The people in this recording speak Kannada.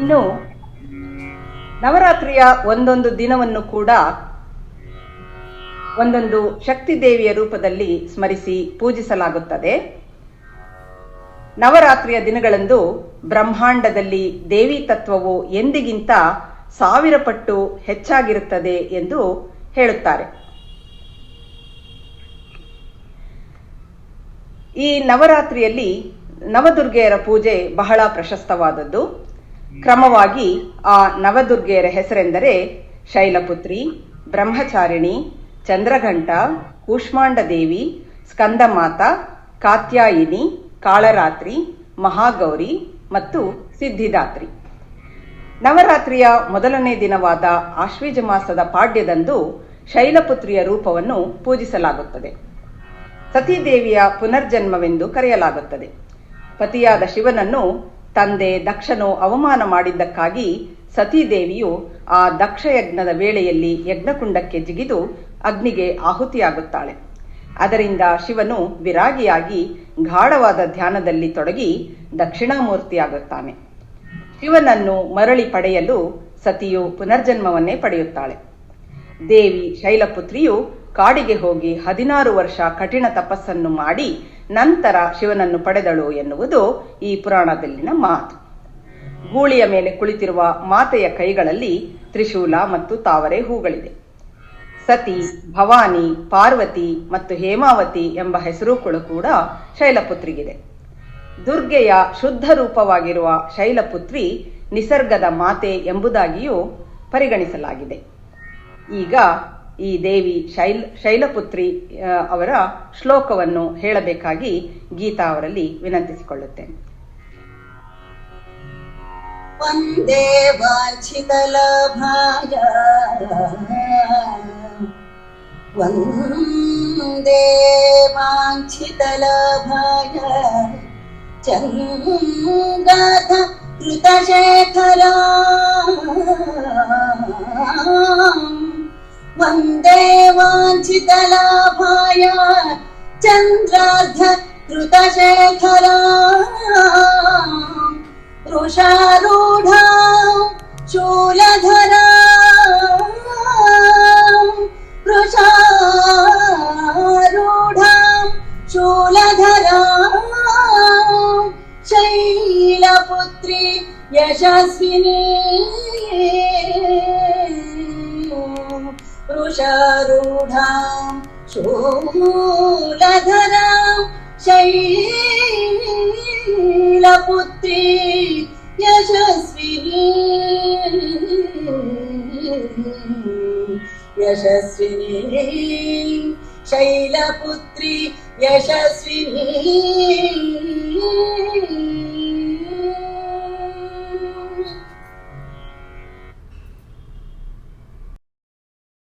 ಇನ್ನು ನವರಾತ್ರಿಯ ಒಂದೊಂದು ದಿನವನ್ನು ಕೂಡ ಒಂದೊಂದು ಶಕ್ತಿ ದೇವಿಯ ರೂಪದಲ್ಲಿ ಸ್ಮರಿಸಿ ಪೂಜಿಸಲಾಗುತ್ತದೆ. ನವರಾತ್ರಿಯ ದಿನಗಳಂದು ಬ್ರಹ್ಮಾಂಡದಲ್ಲಿ ದೇವಿ ತತ್ವವು ಎಂದಿಗಿಂತ ಸಾವಿರ ಪಟ್ಟು ಹೆಚ್ಚಾಗಿರುತ್ತದೆ ಎಂದು ಹೇಳುತ್ತಾರೆ. ಈ ನವರಾತ್ರಿಯಲ್ಲಿ ನವದುರ್ಗೆಯರ ಪೂಜೆ ಬಹಳ ಪ್ರಶಸ್ತವಾದದ್ದು. ಕ್ರಮವಾಗಿ ಆ ನವದುರ್ಗೆಯರ ಹೆಸರೆಂದರೆ ಶೈಲಪುತ್ರಿ, ಬ್ರಹ್ಮಚಾರಿಣಿ, ಚಂದ್ರಘಂಟ ಕೂಷ್ಮಾಂಡ ದೇವಿ ಸ್ಕಂದಮಾತ, ಕಾತ್ಯಾಯಿನಿ, ಕಾಳರಾತ್ರಿ, ಮಹಾಗೌರಿ ಮತ್ತು ಸಿದ್ಧಿದಾತ್ರಿ. ನವರಾತ್ರಿಯ ಮೊದಲನೇ ದಿನವಾದ ಆಶ್ವೀಜ ಮಾಸದ ಪಾಡ್ಯದಂದು ಶೈಲಪುತ್ರಿಯ ರೂಪವನ್ನು ಪೂಜಿಸಲಾಗುತ್ತದೆ. ಸತೀದೇವಿಯ ಪುನರ್ಜನ್ಮವೆಂದು ಕರೆಯಲಾಗುತ್ತದೆ. ಪತಿಯಾದ ಶಿವನನ್ನು ತಂದೆ ದಕ್ಷನು ಅವಮಾನ ಮಾಡಿದ್ದಕ್ಕಾಗಿ ಸತೀದೇವಿಯು ಆ ದಕ್ಷಯಜ್ಞದ ವೇಳೆಯಲ್ಲಿ ಯಜ್ಞಕುಂಡಕ್ಕೆ ಜಿಗಿದು ಅಗ್ನಿಗೆ ಆಹುತಿಯಾಗುತ್ತಾಳೆ. ಅದರಿಂದ ಶಿವನು ವಿರಾಗಿಯಾಗಿ ಗಾಢವಾದ ಧ್ಯಾನದಲ್ಲಿ ತೊಡಗಿ ದಕ್ಷಿಣಾಮೂರ್ತಿಯಾಗುತ್ತಾನೆ. ಶಿವನನ್ನು ಮರಳಿ ಪಡೆಯಲು ಸತಿಯು ಪುನರ್ಜನ್ಮವನ್ನೇ ಪಡೆಯುತ್ತಾಳೆ. ದೇವಿ ಶೈಲಪುತ್ರಿಯು ಕಾಡಿಗೆ ಹೋಗಿ ಹದಿನಾರು ವರ್ಷ ಕಠಿಣ ತಪಸ್ಸನ್ನು ಮಾಡಿ ನಂತರ ಶಿವನನ್ನು ಪಡೆದಳು ಎನ್ನುವುದು ಈ ಪುರಾಣದಲ್ಲಿನ ಮಾತು. ಗೂಳಿಯ ಮೇಲೆ ಕುಳಿತಿರುವ ಮಾತೆಯ ಕೈಗಳಲ್ಲಿ ತ್ರಿಶೂಲ ಮತ್ತು ತಾವರೆ ಹೂಗಳಿದೆ ಸತಿ, ಭವಾನಿ, ಪಾರ್ವತಿ ಮತ್ತು ಹೇಮಾವತಿ ಎಂಬ ಹೆಸರುಗಳು ಕೂಡ ಶೈಲಪುತ್ರಿಗಿದೆ. ದುರ್ಗೆಯ ಶುದ್ಧ ರೂಪವಾಗಿರುವ ಶೈಲಪುತ್ರಿ ನಿಸರ್ಗದ ಮಾತೆ ಎಂಬುದಾಗಿಯೂ ಪರಿಗಣಿಸಲಾಗಿದೆ. ಈಗ ಈ ದೇವಿ ಶೈಲ್ ಶೈಲಪುತ್ರಿ ಆ, ಅವರ ಶ್ಲೋಕವನ್ನು ಹೇಳಬೇಕಾಗಿ ಗೀತಾ ಅವರಲ್ಲಿ ವಿನಂತಿಸಿಕೊಳ್ಳುತ್ತೇನೆ वन्दे वाञ्छितलभाय वन्दे वाञ्छितलभाय चङ्गाथ कृतशेखरा वन्दे वाञ्छितलाभाय चन्द्रार्ध कृतशेखरा वृषारूढा शूलधरा वृषारूढा शूलधरा शैलपुत्री यशस्विनी वृषारूढा शूलधरा शैलपुत्री यशस्विनी यशस्विनी शैलपुत्री यशस्विनी